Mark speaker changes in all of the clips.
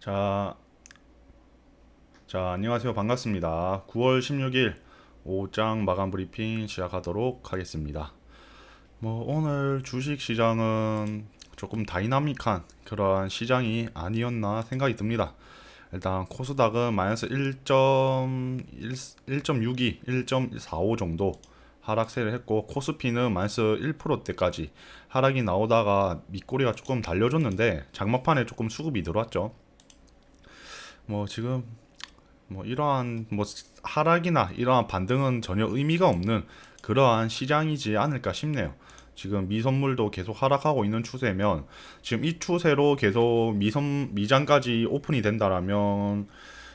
Speaker 1: 자, 자, 안녕하세요. 반갑습니다. 9월 16일 오후장 마감 브리핑 시작하도록 하겠습니다. 뭐, 오늘 주식 시장은 조금 다이나믹한 그러한 시장이 아니었나 생각이 듭니다. 일단 코스닥은 마이너스 1.1.62, 1.45 정도 하락세를 했고 코스피는 마이너스 1%대까지 하락이 나오다가 밑꼬리가 조금 달려줬는데 장막판에 조금 수급이 들어왔죠. 뭐 지금 뭐 이러한 뭐 하락이나 이러한 반등은 전혀 의미가 없는 그러한 시장이지 않을까 싶네요. 지금 미선물도 계속 하락하고 있는 추세면 지금 이 추세로 계속 미선 미장까지 오픈이 된다라면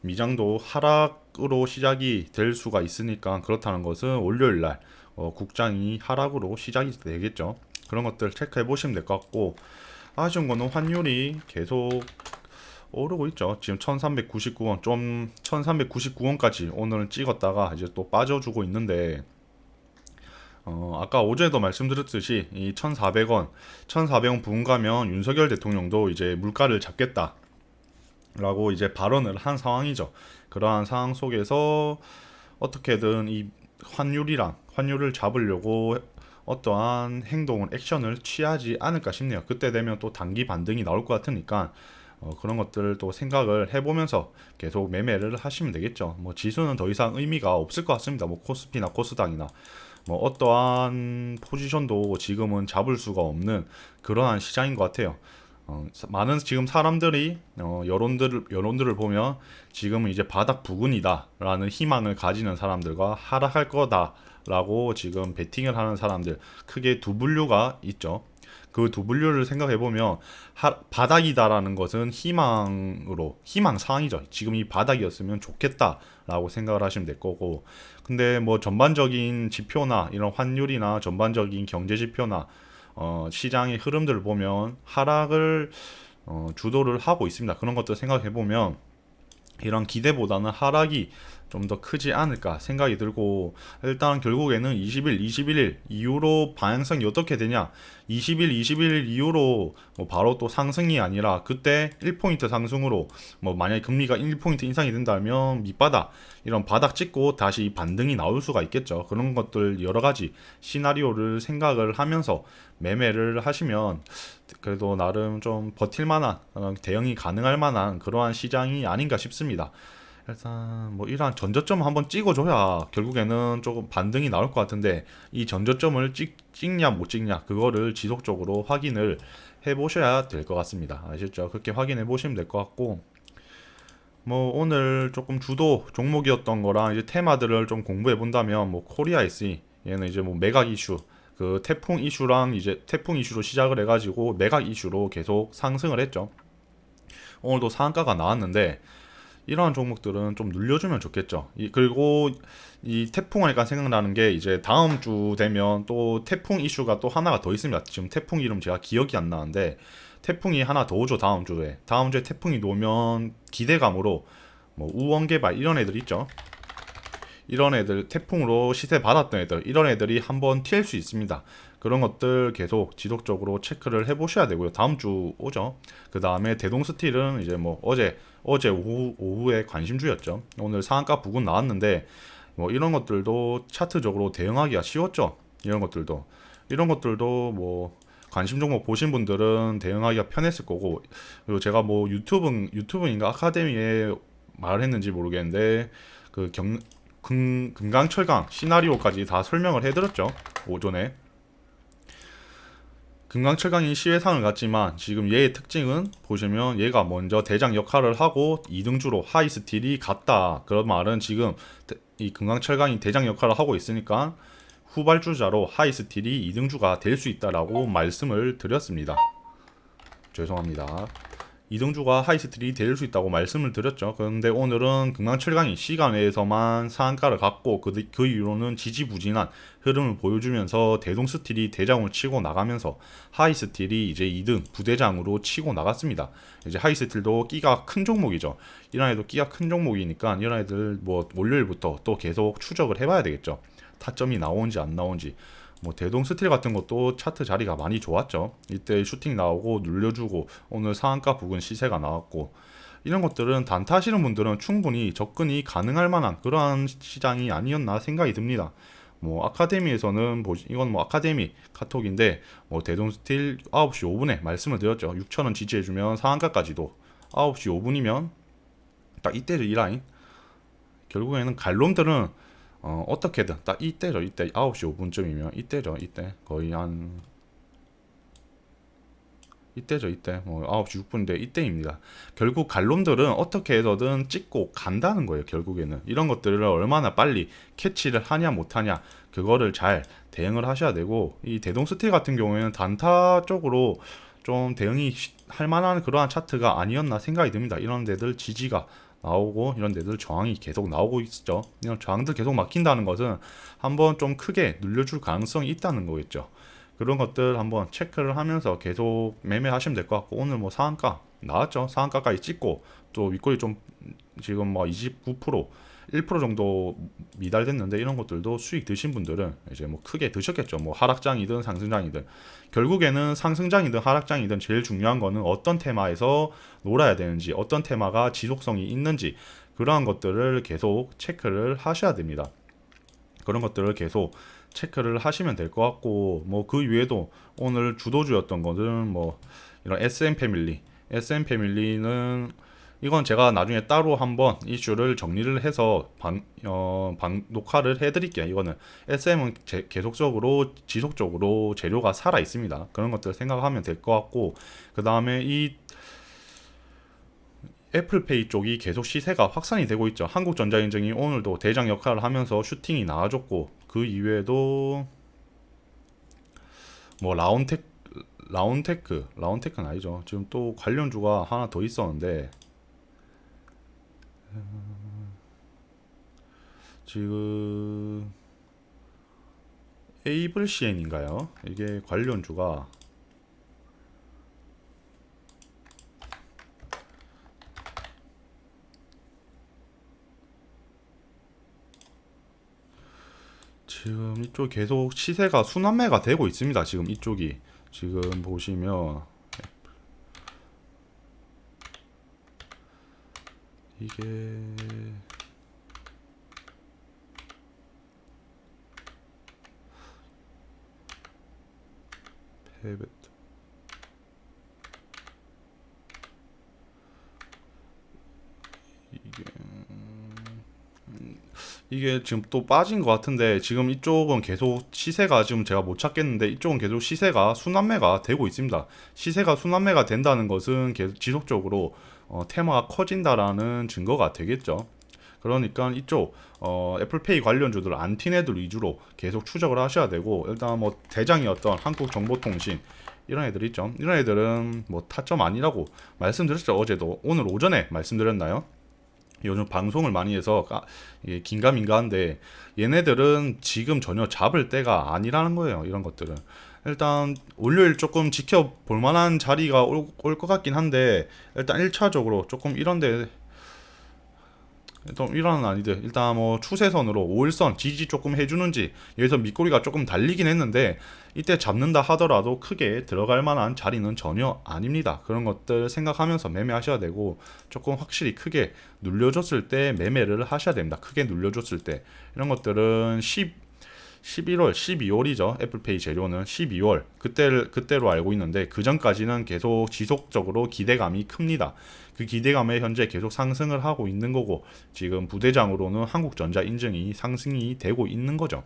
Speaker 1: 미장도 하락으로 시작이 될 수가 있으니까 그렇다는 것은 월요일 날 어, 국장이 하락으로 시작이 되겠죠. 그런 것들 체크해 보시면 될 것 같고 아쉬운 거는 환율이 계속 오르고 있죠. 지금 1399원 좀 1399원까지 오늘은 찍었다가 이제 또 빠져주고 있는데 어, 아까 어제도 말씀드렸듯이 이 1,400원, 1,400원 부근 가면 윤석열 대통령도 이제 물가를 잡겠다. 라고 이제 발언을 한 상황이죠. 그러한 상황 속에서 어떻게든 이 환율이랑 환율을 잡으려고 어떠한 행동을 액션을 취하지 않을까 싶네요. 그때 되면 또 단기 반등이 나올 것 같으니까 어, 그런 것들을 또 생각을 해보면서 계속 매매를 하시면 되겠죠. 뭐 지수는 더 이상 의미가 없을 것 같습니다. 뭐 코스피나 코스닥이나 뭐 어떠한 포지션도 지금은 잡을 수가 없는 그러한 시장인 것 같아요. 어, 많은 지금 사람들이 어, 여론들을 여론들을 보면 지금은 이제 바닥 부근이다라는 희망을 가지는 사람들과 하락할 거다라고 지금 베팅을 하는 사람들 크게 두 분류가 있죠. 그 두 분류를 생각해 보면 바닥이다라는 것은 희망으로 희망 사항이죠. 지금 이 바닥이었으면 좋겠다라고 생각을 하시면 될 거고, 근데 뭐 전반적인 지표나 이런 환율이나 전반적인 경제 지표나 어, 시장의 흐름들을 보면 하락을 어, 주도를 하고 있습니다. 그런 것들 생각해 보면 이런 기대보다는 하락이 좀 더 크지 않을까 생각이 들고 일단 결국에는 20일, 21일 이후로 방향성이 어떻게 되냐 20일, 21일 이후로 뭐 바로 또 상승이 아니라 그때 1포인트 상승으로 뭐 만약에 금리가 1포인트 인상이 된다면 밑바닥 이런 바닥 찍고 다시 반등이 나올 수가 있겠죠 그런 것들 여러 가지 시나리오를 생각을 하면서 매매를 하시면 그래도 나름 좀 버틸 만한 어, 대응이 가능할 만한 그러한 시장이 아닌가 싶습니다. 일단 뭐 이러한 전저점 한번 찍어줘야 결국에는 조금 반등이 나올 것 같은데 이 전저점을 찍, 찍냐 못 찍냐 그거를 지속적으로 확인을 해보셔야 될 것 같습니다. 아시죠? 그렇게 확인해 보시면 될 것 같고 뭐 오늘 조금 주도 종목이었던 거랑 이제 테마들을 좀 공부해 본다면 뭐 코리아 SE 얘는 이제 뭐 매각 이슈 그 태풍 이슈랑 이제 태풍 이슈로 시작을 해가지고 매각 이슈로 계속 상승을 했죠. 오늘도 상한가가 나왔는데 이러한 종목들은 좀 눌려주면 좋겠죠. 이, 그리고 이 태풍 하니까 생각나는 게 이제 다음 주 되면 또 태풍 이슈가 또 하나가 더 있습니다. 지금 태풍 이름 제가 기억이 안 나는데 태풍이 하나 더 오죠 다음 주에. 다음 주에 태풍이 오면 기대감으로 뭐 우원개발 이런 애들 있죠. 이런 애들 태풍으로 시세 받았던 애들 이런 애들이 한번 튈 수 있습니다. 그런 것들 계속 지속적으로 체크를 해보셔야 되고요. 다음 주 오죠. 그 다음에 대동스틸은 이제 뭐 어제 어제 오후 오후에 관심주였죠. 오늘 상한가 부근 나왔는데 뭐 이런 것들도 차트적으로 대응하기가 쉬웠죠. 이런 것들도 이런 것들도 뭐 관심 종목 보신 분들은 대응하기가 편했을 거고 그리고 제가 뭐 유튜브 유튜브인가 아카데미에 말했는지 모르겠는데 그 경, 금, 금강철강 시나리오까지 다 설명을 해드렸죠 오전에 금강철강이 시회상을 갔지만 지금 얘의 특징은 보시면 얘가 먼저 대장 역할을 하고 2등주로 하이스틸이 갔다. 그런 말은 지금 이 금강철강이 대장 역할을 하고 있으니까 후발주자로 하이스틸이 2등주가 될 수 있다라고 말씀을 드렸습니다. 죄송합니다 이등주가 하이스트리 될 수 있다고 말씀을 드렸죠. 그런데 오늘은 금강 철강이 시간 외에서만 상한가를 갖고 그, 그 이후로는 지지부진한 흐름을 보여주면서 대동스틸이 대장을 치고 나가면서 하이스틸이 이제 2등 부대장으로 치고 나갔습니다. 이제 하이스틸도 끼가 큰 종목이죠. 이런 애도 끼가 큰 종목이니까 이런 애들 뭐 월요일부터 또 계속 추적을 해봐야 되겠죠. 타점이 나오는지 안 나오는지 뭐 대동 스틸 같은 것도 차트 자리가 많이 좋았죠. 이때 슈팅 나오고 눌려주고 오늘 상한가 부근 시세가 나왔고 이런 것들은 단타 하시는 분들은 충분히 접근이 가능할 만한 그러한 시장이 아니었나 생각이 듭니다. 뭐 아카데미에서는 뭐 이건 뭐 아카데미 카톡인데 뭐 대동 스틸 9시 5분에 말씀을 드렸죠. 6,000원 지지해 주면 상한가까지도 9시 5분이면 딱 이때죠 이 라인. 결국에는 갈놈들은 어, 어떻게든 딱 이때죠. 이때 9시 5분쯤이면 이때죠. 이때. 거의 한 이때죠. 이때. 뭐 9시 6분인데 이때입니다. 결국 갈놈들은 어떻게 해서든 찍고 간다는 거예요 결국에는. 이런 것들을 얼마나 빨리 캐치를 하냐 못하냐 그거를 잘 대응을 하셔야 되고 이 대동 스틸 같은 경우에는 단타 쪽으로 좀 대응이 쉬- 할 만한 그러한 차트가 아니었나 생각이 듭니다. 이런 데들 지지가 나오고 이런 데들 저항이 계속 나오고 있죠. 이런 저항들 계속 막힌다는 것은 한번 좀 크게 눌려줄 가능성이 있다는 거겠죠. 그런 것들 한번 체크를 하면서 계속 매매하시면 될 것 같고 오늘 뭐 상한가 나왔죠. 상한가까지 찍고 또 윗골이 좀 지금 뭐 29% 1% 정도 미달됐는데 이런 것들도 수익 드신 분들은 이제 뭐 크게 드셨겠죠. 뭐 하락장이든 상승장이든. 결국에는 상승장이든 하락장이든 제일 중요한 거는 어떤 테마에서 놀아야 되는지 어떤 테마가 지속성이 있는지 그러한 것들을 계속 체크를 하셔야 됩니다. 그런 것들을 계속 체크를 하시면 될 것 같고 뭐 그 외에도 오늘 주도주였던 것은 뭐 이런 SM 패밀리. SM 패밀리는 이건 제가 나중에 따로 한번 이슈를 정리를 해서 방, 어, 방 녹화를 해드릴게요. 이거는 SM은 제, 계속적으로 지속적으로 재료가 살아 있습니다. 그런 것들 생각하면 될 것 같고 그 다음에 이 애플페이 쪽이 계속 시세가 확산이 되고 있죠. 한국전자인증이 오늘도 대장 역할을 하면서 슈팅이 나와줬고 그 이외에도 뭐 라운텍 라운테크 라운테크는 아니죠. 지금 또 관련주가 하나 더 있었는데 음, 지금 에이블 CN인가요? 이게 관련주가 지금 이쪽 계속 시세가 순환매가 되고 있습니다. 지금 이쪽이 지금 보시면 이게 페베트 이게 이게 지금 또 빠진 것 같은데 지금 이쪽은 계속 시세가 지금 제가 못 찾겠는데 이쪽은 계속 시세가 순환매가 되고 있습니다. 시세가 순환매가 된다는 것은 계속 지속적으로 어, 테마가 커진다라는 증거가 되겠죠. 그러니까 이쪽 어, 애플페이 관련주들 안티네들 위주로 계속 추적을 하셔야 되고 일단 뭐 대장이었던 한국정보통신 이런 애들 있죠. 이런 애들은 뭐 타점 아니라고 말씀드렸죠 어제도 오늘 오전에 말씀드렸나요? 요즘 방송을 많이 해서 까- 이게 긴가민가한데 얘네들은 지금 전혀 잡을 때가 아니라는 거예요. 이런 것들은 일단 월요일 조금 지켜볼 만한 자리가 올 것 같긴 한데 일단 1차적으로 조금 이런데 일단 이런 아니들 일단 뭐 추세선으로 5일선 지지 조금 해주는지 여기서 밑꼬리가 조금 달리긴 했는데 이때 잡는다 하더라도 크게 들어갈 만한 자리는 전혀 아닙니다. 그런 것들 생각하면서 매매하셔야 되고 조금 확실히 크게 눌려줬을 때 매매를 하셔야 됩니다. 크게 눌려줬을 때 이런 것들은 10 11월, 12월이죠. 애플페이 재료는 12월 그때를 그때로 알고 있는데 그 전까지는 계속 지속적으로 기대감이 큽니다. 그 기대감에 현재 계속 상승을 하고 있는 거고 지금 부대장으로는 한국전자 인증이 상승이 되고 있는 거죠.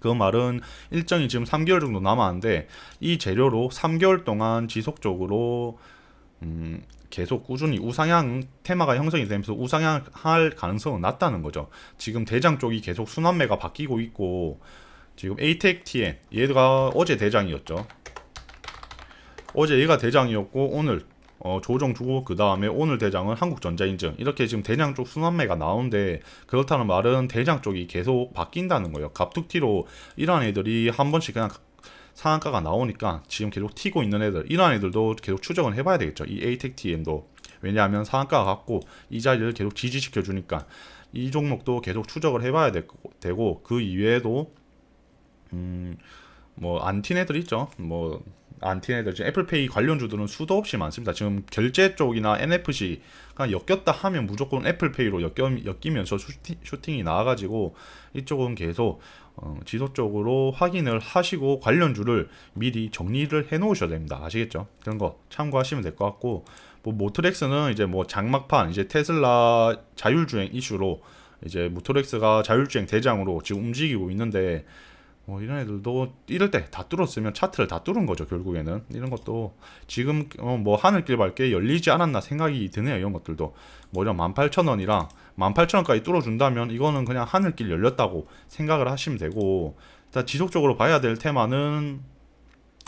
Speaker 1: 그 말은 일정이 지금 3개월 정도 남았는데 이 재료로 3개월 동안 지속적으로 음, 계속 꾸준히 우상향 테마가 형성이 되면서 우상향 할 가능성은 낮다는 거죠. 지금 대장 쪽이 계속 순환매가 바뀌고 있고 지금 ATEC-TN 얘가 어제 대장이었죠. 어제 얘가 대장이었고 오늘 어, 조정 주고 그 다음에 오늘 대장은 한국전자인증 이렇게 지금 대장 쪽 순환매가 나오는데 그렇다는 말은 대장 쪽이 계속 바뀐다는 거예요. 갑툭튀로 이러한 애들이 한 번씩 그냥 상한가가 나오니까 지금 계속 튀고 있는 애들 이러한 애들도 계속 추적을 해봐야 되겠죠. 이 ATEC-TN도 왜냐하면 상한가가 갖고 이 자리를 계속 지지시켜 주니까 이 종목도 계속 추적을 해봐야 되고 그 이외에도 음 뭐 안티네들 있죠. 뭐 안티는 애들 지금 애플페이 관련주들은 수도 없이 많습니다. 지금 결제 쪽이나 NFC 그냥 엮였다 하면 무조건 애플페이로 엮이면서 슈팅, 슈팅이 나와가지고 이쪽은 계속 어, 지속적으로 확인을 하시고 관련주를 미리 정리를 해 놓으셔야 됩니다. 아시겠죠? 그런 거 참고하시면 될 것 같고 뭐 모트렉스는 이제 뭐 장막판 이제 테슬라 자율주행 이슈로 이제 모토렉스가 자율주행 대장으로 지금 움직이고 있는데 뭐 이런 애들도 이럴 때 다 뚫었으면 차트를 다 뚫은 거죠 결국에는. 이런 것도 지금 어, 뭐 하늘길 밝게 열리지 않았나 생각이 드네요 이런 것들도. 뭐 이런 18,000원이랑 18,000원까지 뚫어준다면 이거는 그냥 하늘길 열렸다고 생각을 하시면 되고. 일단 지속적으로 봐야 될 테마는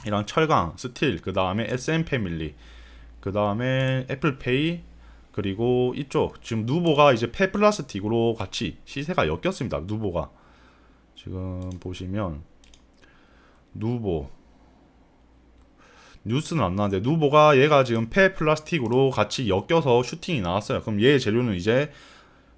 Speaker 1: 이런 철강, 스틸, 그 다음에 SM 패밀리, 그 다음에 애플페이, 그리고 이쪽. 지금 누보가 이제 폐플라스틱으로 같이 시세가 엮였습니다. 누보가 지금 보시면 누보 뉴스는 안 나왔는데 누보가 얘가 지금 폐 플라스틱으로 같이 엮여서 슈팅이 나왔어요. 그럼 얘 재료는 이제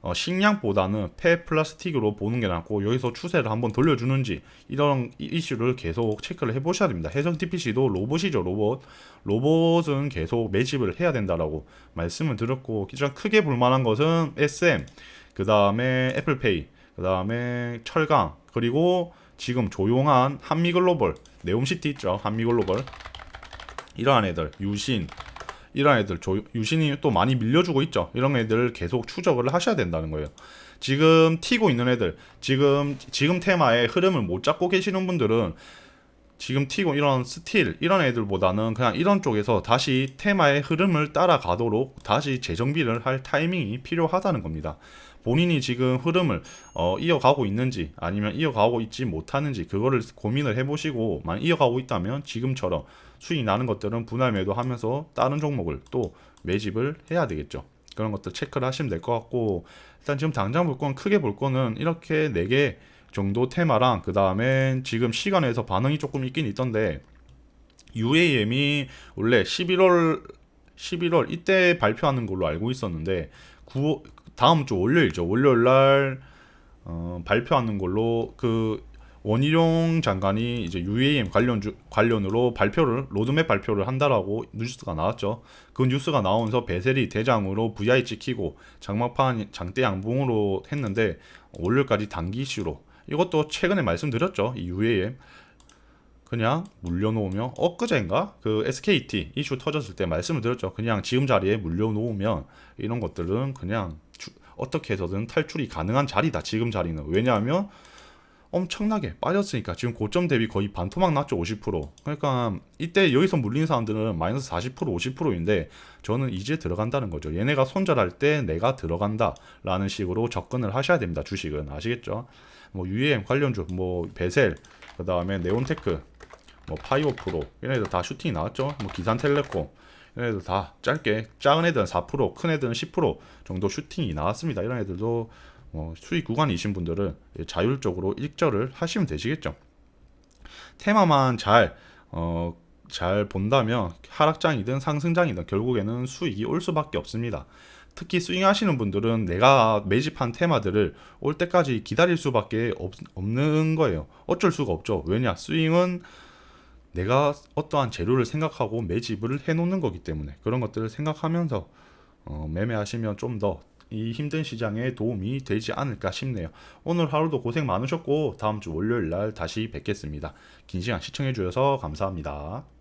Speaker 1: 어, 식량보다는 폐 플라스틱으로 보는 게 낫고 여기서 추세를 한번 돌려주는지 이런 이- 이슈를 계속 체크를 해보셔야 됩니다. 해성 TPC도 로봇이죠 로봇. 로봇은 계속 매집을 해야 된다라고 말씀을 드렸고 가장 크게 볼만한 것은 SM, 그 다음에 애플페이, 그 다음에 철강 그리고 지금 조용한 한미글로벌, 네옴시티 있죠 한미글로벌 이러한 애들 유신 이런 애들 조, 유신이 또 많이 밀려주고 있죠. 이런 애들 계속 추적을 하셔야 된다는 거예요. 지금 튀고 있는 애들, 지금 지금 테마의 흐름을 못 잡고 계시는 분들은 지금 튀고 이런 스틸 이런 애들보다는 그냥 이런 쪽에서 다시 테마의 흐름을 따라가도록 다시 재정비를 할 타이밍이 필요하다는 겁니다. 본인이 지금 흐름을 어, 이어가고 있는지 아니면 이어가고 있지 못하는지 그거를 고민을 해보시고 만약 이어가고 있다면 지금처럼 수익 나는 것들은 분할 매도하면서 다른 종목을 또 매집을 해야 되겠죠. 그런 것들 체크를 하시면 될 것 같고 일단 지금 당장 볼 건 크게 볼 거는 이렇게 네개 정도 테마랑 그 다음에 지금 시간에서 반응이 조금 있긴 있던데 UAM이 원래 11월 11월 이때 발표하는 걸로 알고 있었는데 9 다음 주 월요일죠. 월요일 날 어, 발표하는 걸로 그 원희룡 장관이 이제 UAM 관련 주, 관련으로 발표를 로드맵 발표를 한다라고 뉴스가 나왔죠. 그 뉴스가 나오면서 베셀이 대장으로 VI 찍히고 장막판 장대 양봉으로 했는데 월요일까지 단기 이슈로 이것도 최근에 말씀드렸죠. 이 UAM 그냥 물려놓으면 엊그제인가 그 SKT 이슈 터졌을 때 말씀을 드렸죠. 그냥 지금 자리에 물려놓으면 이런 것들은 그냥 주- 어떻게 해서든 탈출이 가능한 자리다. 지금 자리는 왜냐하면 엄청나게 빠졌으니까 지금 고점 대비 거의 반토막 났죠 50% 그러니까 이때 여기서 물린 사람들은 마이너스 40% 50%인데 저는 이제 들어간다는 거죠. 얘네가 손절할 때 내가 들어간다 라는 식으로 접근을 하셔야 됩니다 주식은. 아시겠죠? 뭐 UAM 관련주 뭐 베셀 그 다음에 네온테크 뭐 파이오 프로 이런 애들 다 슈팅이 나왔죠. 뭐 기산텔레콤 이런 애들 다 짧게 작은 애들은 4%큰 애들은 10% 정도 슈팅이 나왔습니다. 이런 애들도 뭐 수익 구간이신 분들은 자율적으로 일절을 하시면 되시겠죠. 테마만 잘, 어, 잘 본다면 하락장이든 상승장이든 결국에는 수익이 올 수밖에 없습니다. 특히 스윙하시는 분들은 내가 매집한 테마들을 올 때까지 기다릴 수밖에 없, 없는 거예요. 어쩔 수가 없죠. 왜냐? 스윙은 내가 어떠한 재료를 생각하고 매집을 해놓는 거기 때문에 그런 것들을 생각하면서 어, 매매하시면 좀더 이 힘든 시장에 도움이 되지 않을까 싶네요. 오늘 하루도 고생 많으셨고 다음 주 월요일 날 다시 뵙겠습니다. 긴 시간 시청해 주셔서 감사합니다.